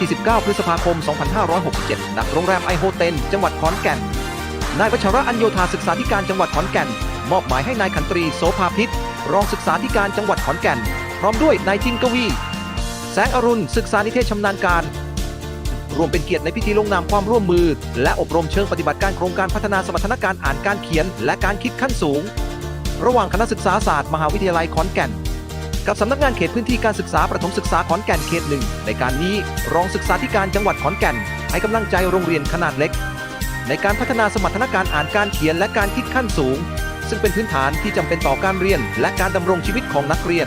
ที่ 19 พฤษภาคม 2567 ณ โรงแรมไอโฮเทลจังหวัดขอนแก่น นายวัชระอัญโยธาศึกษาธิการจังหวัดขอนแก่น มอบหมายให้นายขันตรีโสภาพิษรองศึกษาธิการจังหวัดขอนแก่น พร้อมด้วยนายจินกวี แสงอรุณ ศึกษานิเทศชำนาญการ รวมเป็นเกียรติในพิธีลงนามความร่วมมือ และอบรมเชิงปฏิบัติการโครงการพัฒนาสมรรถนะการอ่านการเขียน และการคิดขั้นสูง ระหว่างคณะศึกษาศาสตร์มหาวิทยาลัยขอนแก่น กับสำนักงานเขตพื้นที่การศึกษาประถมศึกษาขอนแก่นเขตหนึ่งในการนี้รองศึกษาธิการจังหวัดขอนแก่น ให้กำลังใจโรงเรียนขนาดเล็ก ในการพัฒนาสมรรถนะการอ่านการเขียนและการคิดขั้นสูง ซึ่งเป็นพื้นฐานที่จำเป็นต่อการเรียนและการดำรงชีวิตของนักเรียน